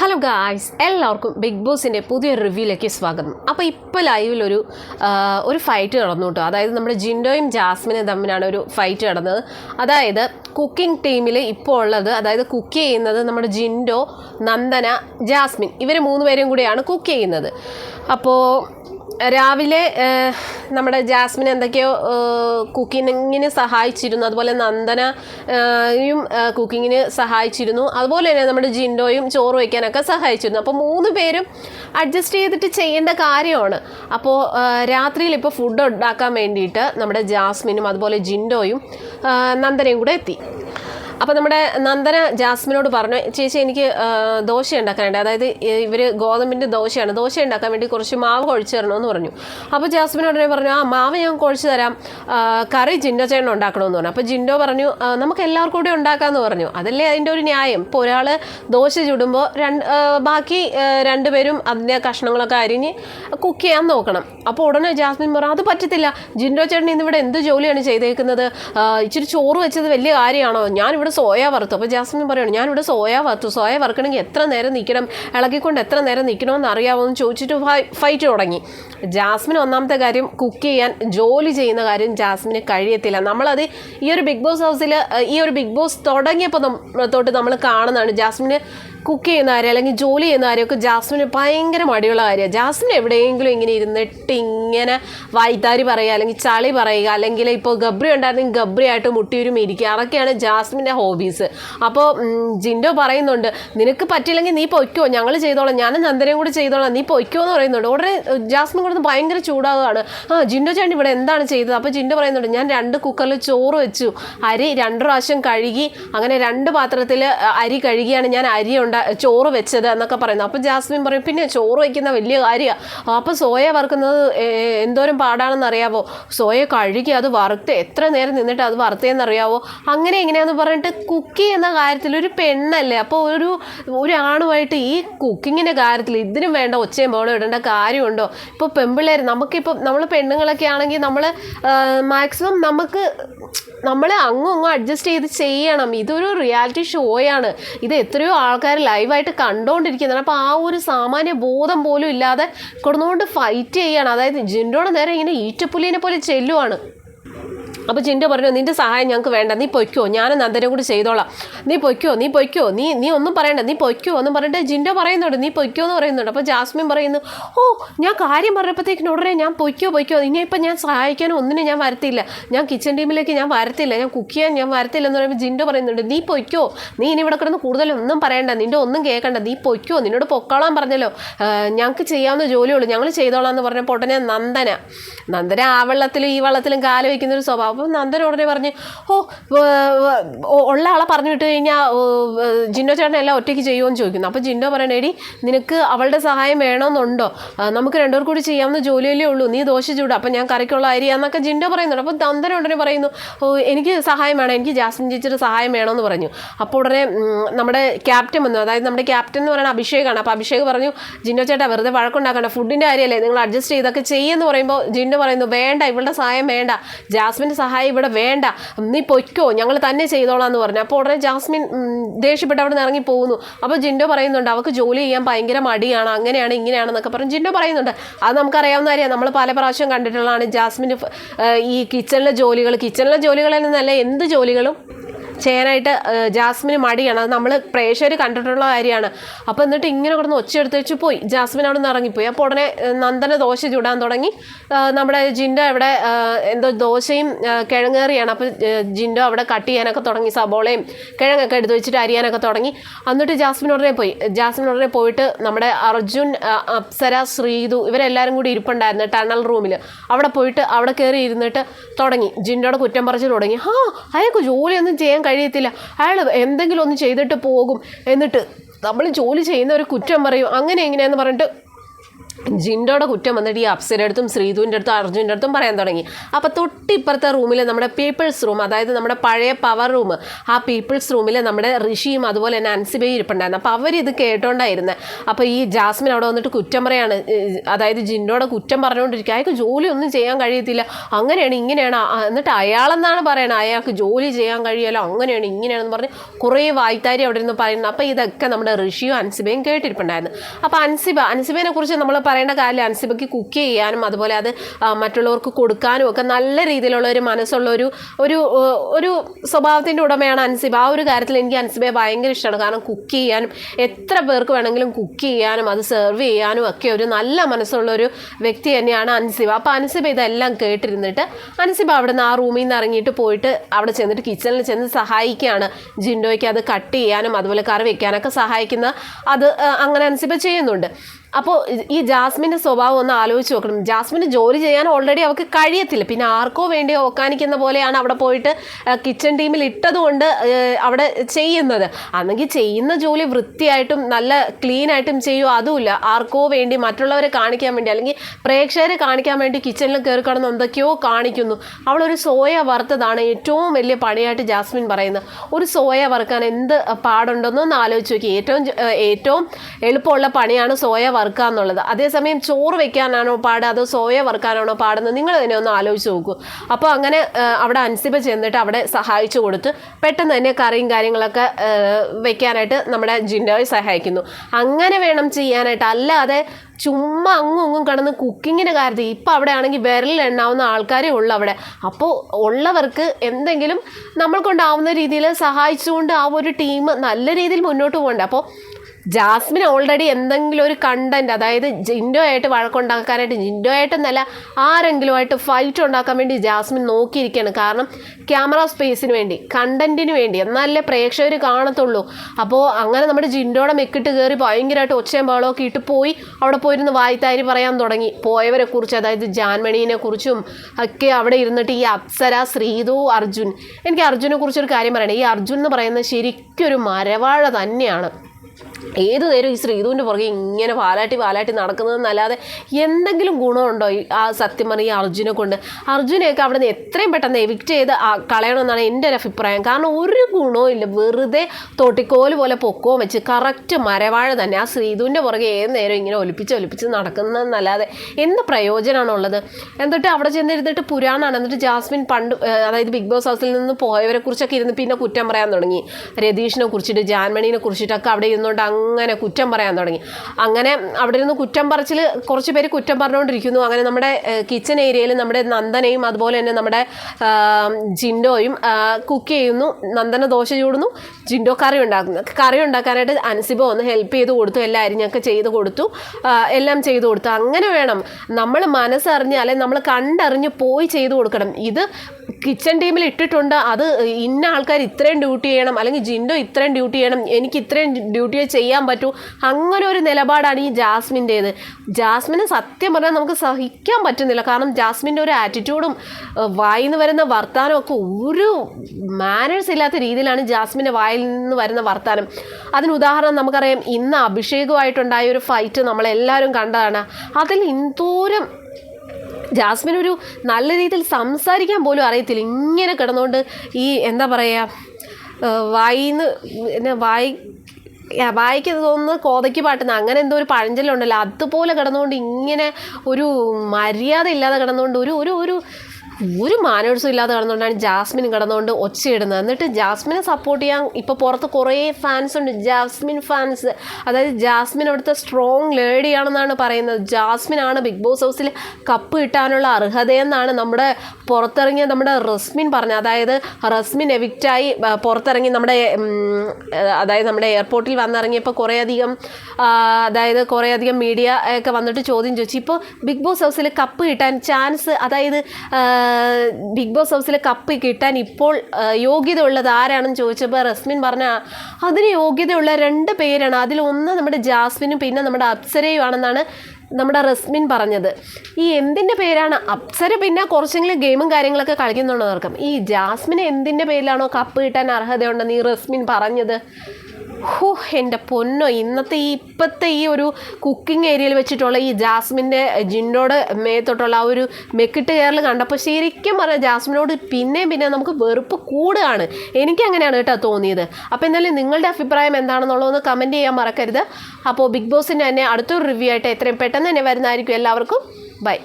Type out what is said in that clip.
Hello guys എല്ലാവർക്കും big ബോസിന്റെ പുതിയ റിവ്യൂയിലേക്ക് സ്വാഗതം. അപ്പോൾ ഇപ്പോൾ ലൈവിലൊരു ഒരു ഫൈറ്റ് നടന്നു കേട്ടോ. അതായത് നമ്മുടെ ജിൻഡോയും ജാസ്മിനും തമ്മിലാണ് ഒരു ഫൈറ്റ് നടന്നത്. അതായത് കുക്കിംഗ് ടീമിൽ ഇപ്പോൾ ഉള്ളത് അതായത് കുക്ക് ചെയ്യുന്നത് നമ്മുടെ ജിൻഡോ നന്ദന ജാസ്മിൻ. ഇവർ മൂന്ന് പേരും കൂടിയാണ് കുക്ക് ചെയ്യുന്നത്. അപ്പോൾ രാവിലെ നമ്മുടെ ജാസ്മിൻ എന്തൊക്കെയോ കുക്കിങ്ങിന് സഹായിച്ചിരുന്നു. അതുപോലെ നന്ദനയും കുക്കിങ്ങിന് സഹായിച്ചിരുന്നു. അതുപോലെ തന്നെ നമ്മുടെ ജിൻഡോയും ചോറ് വയ്ക്കാനൊക്കെ സഹായിച്ചിരുന്നു. അപ്പോൾ മൂന്ന് പേരും അഡ്ജസ്റ്റ് ചെയ്തിട്ട് ചെയ്യേണ്ട കാര്യമാണ്. അപ്പോൾ രാത്രിയിൽ ഇപ്പോൾ ഫുഡ് ഉണ്ടാക്കാൻ വേണ്ടിയിട്ട് നമ്മുടെ ജാസ്മിനും അതുപോലെ ജിൻഡോയും നന്ദനയും കൂടെ എത്തി. അപ്പോൾ നമ്മുടെ നന്ദന ജാസ്മിനോട് പറഞ്ഞു ചേച്ചി എനിക്ക് ദോശ ഉണ്ടാക്കാനുണ്ട്. അതായത് ഇവർ ഗോതമ്പിന്റെ ദോശയാണ്. ദോശ ഉണ്ടാക്കാൻ വേണ്ടി കുറച്ച് മാവ് കുഴച്ച് തരണമെന്ന് പറഞ്ഞു. അപ്പോൾ ജാസ്മിൻ ഉടനെ പറഞ്ഞു ആ മാവ് ഞാൻ കുഴച്ച് തരാം. കറി ജിൻഡോ ചേട്ടൻ ഉണ്ടാക്കണമെന്ന് പറഞ്ഞു. അപ്പോൾ ജിൻഡോ പറഞ്ഞു "ആ, നമുക്ക് എല്ലാവർക്കും കൂടെ ഉണ്ടാക്കാമെന്ന് പറഞ്ഞു. അതല്ലേ അതിന്റെ ഒരു ന്യായം? ഇപ്പോൾ ഒരാൾ ദോശ ചുടുമ്പോൾ രണ്ട് ബാക്കി രണ്ടുപേരും അതിന്റെ കഷ്ണങ്ങളൊക്കെ അരിഞ്ഞ് കുക്ക് ചെയ്യാൻ നോക്കണം. അപ്പോൾ ഉടനെ ജാസ്മിൻ പറഞ്ഞു അത് പറ്റത്തില്ല. ജിൻഡോ ചേട്ടൻ ഇന്നിവിടെ എന്ത് ജോലിയാണ് ചെയ്തേക്കുന്നത്? ഇച്ചിരി ചോറ് വെച്ചത് വലിയ കാര്യമാണോ? ഞാനിവിടെ സോയ വറുത്തു. അപ്പോൾ ജാസ്മിൻ പറയുകയാണ് ഞാനിവിടെ സോയ വറുത്തു. സോയ വറുക്കണമെങ്കിൽ എത്ര നേരം നിൽക്കണം? ഇളകിക്കൊണ്ട് എത്ര നേരം നിൽക്കണമെന്ന് അറിയാമോ എന്ന് ചോദിച്ചിട്ട് ഫൈറ്റ് തുടങ്ങി. ജാസ്മിൻ ഒന്നാമത്തെ കാര്യം കുക്ക് ചെയ്യാൻ ജോലി ചെയ്യുന്ന കാര്യം ജാസ്മിന് കഴിയത്തില്ല. നമ്മളത് ഈ ഒരു ബിഗ് ബോസ് ഹൗസിൽ ഈ ഒരു ബിഗ് ബോസ് തുടങ്ങിയപ്പോൾ തൊട്ട് നമ്മൾ കാണുന്നതാണ്. ജാസ്മിന് കുക്ക് ചെയ്യുന്ന കാര്യം അല്ലെങ്കിൽ ജോലി ചെയ്യുന്ന ആരെയൊക്കെ ജാസ്മിന് ഭയങ്കര മടിയുള്ള കാര്യമാണ്. ജാസ്മിൻ എവിടെയെങ്കിലും ഇങ്ങനെ ഇരുന്നിട്ട് ഇങ്ങനെ വായ്ത്താരി പറയുക അല്ലെങ്കിൽ ചളി പറയുക അല്ലെങ്കിൽ ഇപ്പോൾ ഗബ്രി ഉണ്ടായിരുന്നെങ്കിൽ ഗബ്രി ആയിട്ട് മുട്ടിയൊരും ഇരിക്കുക. അതൊക്കെയാണ് ജാസ്മിന്റെ ഹോബീസ്. അപ്പോൾ ജിൻഡോ പറയുന്നുണ്ട് നിനക്ക് പറ്റില്ലെങ്കിൽ നീ പൊയ്ക്കോ. ഞങ്ങൾ ചെയ്തോളാം. ഞാനും നന്ദനയും കൂടി ചെയ്തോളാം. നീ പൊയ്ക്കോ എന്ന് പറയുന്നുണ്ട്. ഉടനെ ജാസ്മിൻ കൊടുത്ത് ഭയങ്കര ചൂടാവുകയാണ്. ആ ജിൻഡോ ചേട്ടൻ ഇവിടെ എന്താണ് ചെയ്തത്? അപ്പോൾ ജിൻഡോ പറയുന്നുണ്ട് ഞാൻ രണ്ട് കുക്കറിൽ ചോറ് വെച്ചു. അരി രണ്ട് പ്രാവശ്യം കഴുകി അങ്ങനെ രണ്ട് പാത്രത്തിൽ അരി കഴുകിയാണ് ഞാൻ അരി ഉണ്ടാ ചോറ് വെച്ചത് എന്നൊക്കെ പറയുന്നു. അപ്പം ജാസ്മിൻ പറയും പിന്നെ ചോറ് വയ്ക്കുന്ന വലിയ കാര്യമാണ് അപ്പം സോയ വറുക്കുന്നത് എന്തോരം പാടാണെന്ന് അറിയാവോ? സോയ കഴുകി അത് വറുത്ത് എത്ര നേരം നിന്നിട്ട് അത് വറുത്തേന്ന് അറിയാവോ? അങ്ങനെ എങ്ങനെയാന്ന് പറഞ്ഞിട്ട് കുക്ക് ചെയ്യുന്ന കാര്യത്തിൽ ഒരു പെണ്ണല്ലേ? അപ്പോൾ ഒരു ഒരാണുമായിട്ട് ഈ കുക്കിങ്ങിന്റെ കാര്യത്തിൽ ഇതിനും വേണ്ട ഒച്ചയും ബോളും ഇടേണ്ട കാര്യമുണ്ടോ? ഇപ്പോൾ പെമ്പിള്ളേർ നമുക്കിപ്പോൾ നമ്മൾ പെണ്ണുങ്ങളൊക്കെ ആണെങ്കിൽ നമ്മൾ മാക്സിമം നമുക്ക് നമ്മൾ അങ്ങും അങ്ങും അഡ്ജസ്റ്റ് ചെയ്ത് ചെയ്യണം. ഇതൊരു റിയാലിറ്റി ഷോയാണ് ഇത് എത്രയോ ആൾക്കാർ ലൈവായിട്ട് കണ്ടുകൊണ്ടിരിക്കുന്നതാണ് അപ്പോൾ ആ ഒരു സാമാന്യ ബോധം പോലും ഇല്ലാതെ കൊടുന്നുകൊണ്ട് ഫൈറ്റ് ചെയ്യാണ്. അതായത് ജിൻഡോടെ നേരെ ഇങ്ങനെ ഈറ്റപ്പുലിനെ പോലെ ചെല്ലുവാണ്. അപ്പോൾ ചിന്റെ പറഞ്ഞു നിന്റെ സഹായം ഞങ്ങൾക്ക് വേണ്ട നീ പൊയ്ക്കോ ഞാനും നന്ദനും കൂടി ചെയ്തോളാം. നീ പൊയ്ക്കോ നീ പൊയ്ക്കോ നീ നീ ഒന്നും പറയണ്ട നീ പൊയ്ക്കോ എന്ന് പറഞ്ഞിട്ട് ജിൻഡോ പറയുന്നുണ്ട് നീ പൊയ്ക്കോ എന്ന് പറയുന്നുണ്ട്. അപ്പോൾ ജാസ്മിൻ പറയുന്നു ഓ ഞാൻ കാര്യം പറഞ്ഞപ്പോഴത്തേക്കിന് ഉടനെ ഞാൻ പൊയ്ക്കോ പൊയ്ക്കോ ഇനിയിപ്പോൾ ഞാൻ സഹായിക്കാനും ഒന്നിനും ഞാൻ വരത്തില്ല. ഞാൻ കിച്ചൺ ടീമിലേക്ക് ഞാൻ വരത്തില്ല ഞാൻ കുക്ക് ചെയ്യാൻ ഞാൻ വരത്തില്ല എന്ന് പറയുമ്പോൾ ജിൻഡോ പറയുന്നുണ്ട് നീ പൊയ്ക്കോ നീ ഇനി ഇവിടെ കിടന്ന് കൂടുതലൊന്നും പറയണ്ട നിന്റെ ഒന്നും കേൾക്കണ്ട നീ പൊയ്ക്കോ നിന്നോട് പൊക്കോളാൻ പറഞ്ഞല്ലോ. ഞങ്ങൾക്ക് ചെയ്യാവുന്ന ജോലിയുള്ളൂ ഞങ്ങൾ ചെയ്തോളാം എന്ന് പറഞ്ഞപ്പോൾ ഉടനെ നന്ദന നന്ദന ആ വെള്ളത്തിലും ഈ വെള്ളത്തിലും കാൽ വയ്ക്കുന്ന ഒരു സ്വഭാവം അപ്പം നന്ദൻ ഉടനെ പറഞ്ഞ് ഓ ഉള്ള ആളെ പറഞ്ഞു വിട്ട് കഴിഞ്ഞാൽ ജിൻഡോ ചേട്ടൻ എല്ലാം ഒറ്റയ്ക്ക് ചെയ്യുമോ എന്ന് ചോദിക്കുന്നു. അപ്പോൾ ജിൻഡോ പറയണ എടി നിനക്ക് അവളുടെ സഹായം വേണമെന്നുണ്ടോ നമുക്ക് രണ്ടുപേർ കൂടി ചെയ്യാവുന്ന ജോലിയല്ലേ ഉള്ളൂ. നീ ദോശ ചൂട് അപ്പം ഞാൻ കറിക്കുള്ള അരിയാന്നൊക്കെ ജിന്നോ പറയുന്നുണ്ട്. അപ്പോൾ നന്ദൻ ഉടനെ പറയുന്നു ഓ എനിക്ക് സഹായം വേണം. എനിക്ക് ജാസ്മിൻ ചേച്ചിയുടെ സഹായം വേണമെന്ന് പറഞ്ഞു. അപ്പോൾ ഉടനെ നമ്മുടെ ക്യാപ്റ്റൻ വന്നു. അതായത് നമ്മുടെ ക്യാപ്റ്റൻ എന്ന് പറയുന്നത് അഭിഷേകാണ്. അപ്പോൾ അഭിഷേക് പറഞ്ഞു ജിൻഡോ ചേട്ടാ വെറുതെ വഴക്കുണ്ടാക്കണ്ട. ഫുഡിന്റെ കാര്യമല്ലേ നിങ്ങൾ അഡ്ജസ്റ്റ് ചെയ്തൊക്കെ ചെയ്യുമെന്ന് പറയുമ്പോൾ ജിൻഡോ പറയുന്നു വേണ്ട ഇവളുടെ സഹായം വേണ്ട. ജാസ്മിന്റെ സഹായം ഇവിടെ വേണ്ട. നീ പൊയ്ക്കോ ഞങ്ങൾ തന്നെ ചെയ്തോളാം എന്ന് പറഞ്ഞു. അപ്പോൾ ഉടനെ ജാസ്മിൻ ദേഷ്യപ്പെട്ട് അവിടെ നിന്ന് ഇറങ്ങി പോകുന്നു. അപ്പോൾ ജിൻഡോ പറയുന്നുണ്ട് അവൾക്ക് ജോലി ചെയ്യാൻ ഭയങ്കര മടിയാണ് അങ്ങനെയാണ് ഇങ്ങനെയാണെന്നൊക്കെ പറഞ്ഞ് ജിൻഡോ പറയുന്നുണ്ട്. അത് നമുക്കറിയാവുന്ന കാര്യമാണ്. നമ്മൾ പല പ്രാവശ്യം കണ്ടിട്ടുള്ളതാണ് ജാസ്മിൻ ഈ കിച്ചണിലെ ജോലികൾ കിച്ചണിലെ ജോലികളിൽ നിന്നല്ല എന്ത് ജോലികളും ചെയ്യാനായിട്ട് ജാസ്മിന് മടിയാണ്. അത് നമ്മൾ പ്രേക്ഷകർ കണ്ടിട്ടുള്ള കാര്യമാണ്. അപ്പോൾ എന്നിട്ട് ഇങ്ങനെ കിടന്ന് ഒച്ചയെടുത്ത് വെച്ച് പോയി. ജാസ്മിൻ അവിടെ നിന്ന് ഇറങ്ങിപ്പോയി. അപ്പോൾ ഉടനെ നന്ദന ദോശ ചൂടാൻ തുടങ്ങി. നമ്മുടെ ജിൻഡോ ഇവിടെ എന്തോ ദോശയും കിഴങ്ങേറിയാണ്. അപ്പോൾ ജിൻഡോ അവിടെ കട്ട് ചെയ്യാനൊക്കെ തുടങ്ങി. സബോളയും കിഴങ്ങൊക്കെ എടുത്ത് വെച്ചിട്ട് അരിയാനൊക്കെ തുടങ്ങി. എന്നിട്ട് ജാസ്മിൻ ഉടനെ പോയി. ജാസ്മിൻ ഉടനെ പോയിട്ട് നമ്മുടെ അർജുൻ അപ്സര ശ്രീതു ഇവരെല്ലാവരും കൂടി ഇരിപ്പുണ്ടായിരുന്നു ടണൽ റൂമിൽ അവിടെ പോയിട്ട് അവിടെ കയറി ഇരുന്നിട്ട് തുടങ്ങി. ജിൻഡോടെ കുറ്റം പറച്ചിൽ തുടങ്ങി. ആ അയാൾക്ക് ജോലിയൊന്നും ചെയ്യാൻ കഴിയത്തില്ല. അയാൾ എന്തെങ്കിലും ഒന്ന് ചെയ്തിട്ട് പോകും. എന്നിട്ട് നമ്മൾ ജോലി ചെയ്യുന്ന ഒരു കുറ്റം പറയും. അങ്ങനെ എങ്ങനെയാന്ന് പറഞ്ഞിട്ട് ജിൻഡോടെ കുറ്റം വന്നിട്ട് ഈ അപ്സരയുടെ അടുത്തും ശ്രീധുവിന്റെ അടുത്തും അർജുന്റെ അടുത്തും പറയാൻ തുടങ്ങി. അപ്പോൾ തൊട്ടിപ്പുറത്തെ റൂമിൽ നമ്മുടെ പീപ്പിൾസ് റൂം അതായത് നമ്മുടെ പഴയ പവർ റൂം ആ പീപ്പിൾസ് റൂമിൽ നമ്മുടെ ഋഷിയും അതുപോലെ തന്നെ അൻസിബയും ഇരിപ്പുണ്ടായിരുന്നു. അപ്പോൾ അവരിത് കേട്ടോണ്ടായിരുന്നത് അപ്പോൾ ഈ ജാസ്മിൻ അവിടെ വന്നിട്ട് കുറ്റം പറയാണ് അതായത് ജിൻഡോടെ കുറ്റം പറഞ്ഞുകൊണ്ടിരിക്കുക അയാൾക്ക് ജോലിയൊന്നും ചെയ്യാൻ കഴിയത്തില്ല. അങ്ങനെയാണ് ഇങ്ങനെയാണ് എന്നിട്ട് അയാളെന്നാണ് പറയണത് അയാൾക്ക് ജോലി ചെയ്യാൻ കഴിയുമല്ലോ അങ്ങനെയാണ് ഇങ്ങനെയാണെന്ന് പറഞ്ഞ് കുറേ വായ്ത്താരി അവിടെ നിന്ന് പറയുന്നത് അപ്പോൾ ഇതൊക്കെ നമ്മുടെ ഋഷിയും അൻസിബയും കേട്ടിരിപ്പുണ്ടായിരുന്നു. അപ്പോൾ അൻസിബ അൻസിബേനെ കുറിച്ച് നമ്മൾ പറയേണ്ട കാര്യം അൻസിബയ്ക്ക് കുക്ക് ചെയ്യാനും അതുപോലെ അത് മറ്റുള്ളവർക്ക് കൊടുക്കാനും ഒക്കെ നല്ല രീതിയിലുള്ള ഒരു മനസ്സുള്ള ഒരു ഒരു ഒരു സ്വഭാവത്തിന്റെ ഉടമയാണ് അൻസിബ. ആ ഒരു കാര്യത്തിൽ എനിക്ക് അൻസിബയെ ഭയങ്കര ഇഷ്ടമാണ്. കാരണം കുക്ക് ചെയ്യാനും എത്ര പേർക്ക് വേണമെങ്കിലും കുക്ക് ചെയ്യാനും അത് സെർവ് ചെയ്യാനും ഒക്കെ ഒരു നല്ല മനസ്സുള്ള ഒരു വ്യക്തി തന്നെയാണ് അൻസിബ. അപ്പോൾ അൻസിബ ഇതെല്ലാം കേട്ടിരുന്നിട്ട് അൻസിബ അവിടെ നിന്ന് ആ റൂമിൽ നിന്ന് ഇറങ്ങിയിട്ട് പോയിട്ട് അവിടെ ചെന്നിട്ട് കിച്ചണിൽ ചെന്ന് സഹായിക്കുകയാണ്. ജിൻഡോയ്ക്ക് അത് കട്ട് ചെയ്യാനും അതുപോലെ കറി വെക്കാനൊക്കെ സഹായിക്കുന്ന അത് അങ്ങനെ അൻസിബ ചെയ്യുന്നുണ്ട്. അപ്പോൾ ഈ ജാസ്മിന്റെ സ്വഭാവം ഒന്ന് ആലോചിച്ച് നോക്കണം. ജാസ്മിന് ജോലി ചെയ്യാൻ ഓൾറെഡി അവൾക്ക് കഴിയത്തില്ല. പിന്നെ ആർക്കോ വേണ്ടി ഓക്കാനിക്കുന്ന പോലെയാണ് അവിടെ പോയിട്ട് കിച്ചൺ ടീമിൽ ഇട്ടതുകൊണ്ട് അവിടെ ചെയ്യുന്നത്. അന്നെങ്കിൽ ചെയ്യുന്ന ജോലി വൃത്തിയായിട്ടും നല്ല ക്ലീൻ ആയിട്ടും ചെയ്യുമോ അതുമില്ല. ആർക്കോ വേണ്ടി മറ്റുള്ളവരെ കാണിക്കാൻ വേണ്ടി അല്ലെങ്കിൽ പ്രേക്ഷകരെ കാണിക്കാൻ വേണ്ടി കിച്ചണിൽ കയറി കിടന്ന് എന്തൊക്കെയോ കാണിക്കുന്നു. അവളൊരു സോയ വറുത്തതാണ് ഏറ്റവും വലിയ പണിയായിട്ട് ജാസ്മിൻ പറയുന്നത്. ഒരു സോയ വറുക്കാൻ എന്ത് പാടുണ്ടെന്നൊന്ന് ആലോചിച്ച് നോക്കി. ഏറ്റവും ഏറ്റവും എളുപ്പമുള്ള പണിയാണ് സോയ വറുക്കുക എന്നുള്ളത് അതേസമയം ചോറ് വെക്കാനാണോ പാട്? അതോ സോയ വറുക്കാനാണോ പാടുന്നത് നിങ്ങൾ തന്നെ ഒന്ന് ആലോചിച്ച് നോക്കൂ. അപ്പോൾ അങ്ങനെ അവിടെ അൻസിബ ചെന്നിട്ട് അവിടെ സഹായിച്ചു കൊടുത്ത് പെട്ടെന്ന് തന്നെ കറിയും കാര്യങ്ങളൊക്കെ വെക്കാനായിട്ട് നമ്മുടെ ജിൻഡോയെ സഹായിക്കുന്നു. അങ്ങനെ വേണം ചെയ്യാനായിട്ട്. അല്ലാതെ ചുമ്മാ അങ്ങും അങ്ങും കിടന്ന് കുക്കിങ്ങിന്റെ കാര്യത്തിൽ ഇപ്പോൾ അവിടെ ആണെങ്കിൽ വിരലിലെണ്ണാവുന്ന ആൾക്കാരേ ഉള്ളൂ അവിടെ. അപ്പോൾ ഉള്ളവർക്ക് എന്തെങ്കിലും നമ്മൾ കൊണ്ടാവുന്ന രീതിയിൽ സഹായിച്ചുകൊണ്ട് ആ ഒരു ടീം നല്ല രീതിയിൽ മുന്നോട്ട് പോകണ്ടേ. അപ്പോൾ ജാസ്മിൻ ഓൾറെഡി എന്തെങ്കിലും ഒരു കണ്ടന്റ് അതായത് ജിൻഡോ ആയിട്ട് വഴക്കുണ്ടാക്കാനായിട്ട് ജിൻഡോ ആയിട്ടെന്നല്ല ആരെങ്കിലും ആയിട്ട് ഫൈറ്റ് ഉണ്ടാക്കാൻ വേണ്ടി ജാസ്മിൻ നോക്കിയിരിക്കുകയാണ് കാരണം ക്യാമറ സ്പേസിന് വേണ്ടി കണ്ടന്റിന് വേണ്ടി എന്നാലേ പ്രേക്ഷകർ കാണത്തുള്ളൂ. അപ്പോൾ അങ്ങനെ നമ്മുടെ ജിൻഡോടെ മെക്കിട്ട് കയറി ഭയങ്കരമായിട്ട് ഒച്ചയും പാളമൊക്കെ ഇട്ട് പോയി അവിടെ പോയിരുന്ന് വായ്ത്താരി പറയാൻ തുടങ്ങി. പോയവരെ കുറിച്ച് അതായത് ജാൻമണീനെ കുറിച്ചും ഒക്കെ അവിടെ ഇരുന്നിട്ട് ഈ അപ്സര ശ്രീതു അർജുൻ. എനിക്ക് അർജുനെ കുറിച്ചൊരു കാര്യം പറയണേ. ഈ അർജുൻ എന്ന് പറയുന്നത് ശരിക്കും ഒരു മരവാഴ തന്നെയാണ്. ഏതു നേരം ഈ ശ്രീധുവിന്റെ പുറകെ ഇങ്ങനെ പാലാട്ടി പാലാട്ടി നടക്കുന്നതെന്നല്ലാതെ എന്തെങ്കിലും ഗുണമുണ്ടോ ആ സത്യം പറഞ്ഞ ഈ അർജുനെ കൊണ്ട്? അർജുനെയൊക്കെ അവിടെ നിന്ന് എത്രയും പെട്ടെന്ന് എവിക്റ്റ് ചെയ്ത് കളയണമെന്നാണ് എന്റെ ഒരു അഭിപ്രായം. കാരണം ഒരു ഗുണവും ഇല്ല. വെറുതെ തോട്ടിക്കോൽ പോലെ പൊക്കവും വെച്ച് കറക്റ്റ് മരവാഴ തന്നെ ആ ശ്രീധുവിന്റെ പുറകെ ഏത് നേരം ഇങ്ങനെ ഒലിപ്പിച്ച് ഒലിപ്പിച്ച് നടക്കുന്നതെന്നല്ലാതെ എന്ത് പ്രയോജനമാണുള്ളത്? എന്നിട്ട് അവിടെ ചെന്നിരുന്നിട്ട് പുരാണാണ്. എന്നിട്ട് ജാസ്മിൻ പണ്ട് അതായത് ബിഗ് ബോസ് ഹൗസിൽ നിന്ന് പോയവരെ കുറിച്ചൊക്കെ ഇരുന്ന് പിന്നെ കുറ്റം പറയാൻ തുടങ്ങി. രതീഷിനെ കുറിച്ചിട്ട് ജാൻമണീനെ കുറിച്ചിട്ടൊക്കെ അവിടെ ഇരുന്നുകൊണ്ട് അങ്ങനെ കുറ്റം പറയാൻ തുടങ്ങി. അങ്ങനെ അവിടെ ഇരുന്ന് കുറ്റം പറച്ചിൽ കുറച്ച് പേര് കുറ്റം പറഞ്ഞുകൊണ്ടിരിക്കുന്നു. അങ്ങനെ നമ്മുടെ കിച്ചൺ ഏരിയയിൽ നമ്മുടെ നന്ദനയും അതുപോലെ തന്നെ നമ്മുടെ ജിൻഡോയും കുക്ക് ചെയ്യുന്നു. നന്ദന ദോശ ചൂടുന്നു. ജിൻഡോ കറി ഉണ്ടാക്കുന്നു. കറി ഉണ്ടാക്കാനായിട്ട് അൻസിബ ഒന്ന് ഹെൽപ്പ് ചെയ്ത് കൊടുത്തു. എല്ലാ അരിഞ്ഞൊക്കെ ചെയ്ത് കൊടുത്തു. എല്ലാം ചെയ്തു കൊടുത്തു. അങ്ങനെ വേണം നമ്മൾ മനസ്സറിഞ്ഞ് അല്ലെങ്കിൽ നമ്മൾ കണ്ടറിഞ്ഞ് പോയി ചെയ്ത് കൊടുക്കണം. ഇത് കിച്ചൺ ടീമിൽ ഇട്ടിട്ടുണ്ട്. അത് ഇന്ന ആൾക്കാർ ഇത്രയും ഡ്യൂട്ടി ചെയ്യണം അല്ലെങ്കിൽ ജിൻഡോ ഇത്രയും ഡ്യൂട്ടി ചെയ്യണം എനിക്ക് ഇത്രയും ഡ്യൂട്ടിയെ ചെയ്യാൻ പറ്റൂ. അങ്ങനെ ഒരു നിലപാടാണ് ഈ ജാസ്മിന്റേത്. ജാസ്മിന് സത്യം പറഞ്ഞാൽ നമുക്ക് സഹിക്കാൻ പറ്റുന്നില്ല. കാരണം ജാസ്മിന്റെ ഒരു ആറ്റിറ്റ്യൂഡും വായിൽ നിന്ന് വരുന്ന വർത്താനവും ഒക്കെ ഒരു മാനേഴ്സ് ഇല്ലാത്ത രീതിയിലാണ് ജാസ്മിന്റെ വായിൽ നിന്ന് വരുന്ന വർത്താനം. അതിന് ഉദാഹരണം നമുക്കറിയാം ഇന്ന് അഭിഷേകമായിട്ടുണ്ടായ ഒരു ഫൈറ്റ് നമ്മളെല്ലാവരും കണ്ടതാണ്. അതിൽ എന്തോരം ജാസ്മിൻ ഒരു നല്ല രീതിയിൽ സംസാരിക്കാൻ പോലും അറിയത്തില്ല. ഇങ്ങനെ കിടന്നുകൊണ്ട് ഈ എന്താ പറയുക വായിന്ന് എന്നാ വായി വായിക്കത് വായിക്ക് തോന്നുന്നത് കോതയ്ക്ക് പാട്ടുന്ന. അങ്ങനെ എന്തോ ഒരു പഴഞ്ചലുണ്ടല്ലോ അതുപോലെ കിടന്നുകൊണ്ട് ഇങ്ങനെ ഒരു മര്യാദ ഇല്ലാതെ കിടന്നുകൊണ്ട് ഒരു ഒരു ഒരു ഒരു മാനേഴ്സും ഇല്ലാതെ കിടന്നുകൊണ്ടാണ് ജാസ്മിൻ കിടന്നുകൊണ്ട് ഒച്ചയിടുന്നത്. എന്നിട്ട് ജാസ്മിനെ സപ്പോർട്ട് ചെയ്യാൻ ഇപ്പോൾ പുറത്ത് കുറേ ഫാൻസ് ഉണ്ട്. ജാസ്മിൻ ഫാൻസ് അതായത് ജാസ്മിൻ അവിടുത്തെ സ്ട്രോങ് ലേഡിയാണെന്നാണ് പറയുന്നത്. ജാസ്മിൻ ആണ് ബിഗ് ബോസ് ഹൗസിൽ കപ്പ് കിട്ടാനുള്ള അർഹതയെന്നാണ് നമ്മുടെ പുറത്തിറങ്ങിയ നമ്മുടെ റസ്മിൻ പറഞ്ഞത്. അതായത് റസ്മിൻ എവിക്റ്റായി പുറത്തിറങ്ങി നമ്മുടെ അതായത് നമ്മുടെ എയർപോർട്ടിൽ വന്നിറങ്ങിയപ്പോൾ കുറേയധികം അതായത് കുറേയധികം മീഡിയ ഒക്കെ വന്നിട്ട് ചോദ്യം ചോദിച്ചു. ഇപ്പോൾ ബിഗ് ബോസ് ഹൗസിൽ കപ്പ് കിട്ടാൻ ചാൻസ് അതായത് ബിഗ് ബോസ് ഹൗസിലെ കപ്പ് കിട്ടാൻ ഇപ്പോൾ യോഗ്യത ഉള്ളത് ആരാണെന്ന് ചോദിച്ചപ്പോൾ റസ്മിൻ പറഞ്ഞ അതിന് യോഗ്യതയുള്ള രണ്ട് പേരാണ്. അതിൽ ഒന്ന് നമ്മുടെ ജാസ്മിനും പിന്നെ നമ്മുടെ അപ്സരയും ആണെന്നാണ് നമ്മുടെ റസ്മിൻ പറഞ്ഞത്. ഈ എന്തിന്റെ പേരാണ്? അപ്സര പിന്നെ കുറച്ചെങ്കിലും ഗെയിമും കാര്യങ്ങളൊക്കെ കളിക്കുന്നുണ്ടോ നോക്കാം ഈ ജാസ്മിന് എന്തിന്റെ പേരിലാണോ കപ്പ് കിട്ടാൻ അർഹതയുണ്ടെന്ന് ഈ റസ്മിൻ പറഞ്ഞത്? ഹോ എന്റെ പൊന്നോ ഇന്നത്തെ ഈ ഇപ്പോഴത്തെ ഈ ഒരു കുക്കിംഗ് ഏരിയയിൽ വെച്ചിട്ടുള്ള ഈ ജാസ്മിന്റെ ജിൻഡോട് മേത്തോട്ടുള്ള ആ ഒരു മെക്കിട്ട് കയറൽ കണ്ടപ്പോൾ ശരിക്കും പറയാം ജാസ്മിനോട് പിന്നെയും പിന്നെ നമുക്ക് വെറുപ്പ് കൂടുകയാണ്. എനിക്ക് അങ്ങനെയാണ് കേട്ടോ തോന്നിയത്. അപ്പോൾ എന്തായാലും നിങ്ങളുടെ അഭിപ്രായം എന്താണെന്നുള്ളതൊന്ന് കമന്റ് ചെയ്യാൻ മറക്കരുത്. അപ്പോൾ ബിഗ് ബോസിന്റെ തന്നെ അടുത്തൊരു റിവ്യൂ ആയിട്ട് എത്രയും പെട്ടെന്ന് തന്നെ വരുന്നതായിരിക്കും. എല്ലാവർക്കും ബൈ.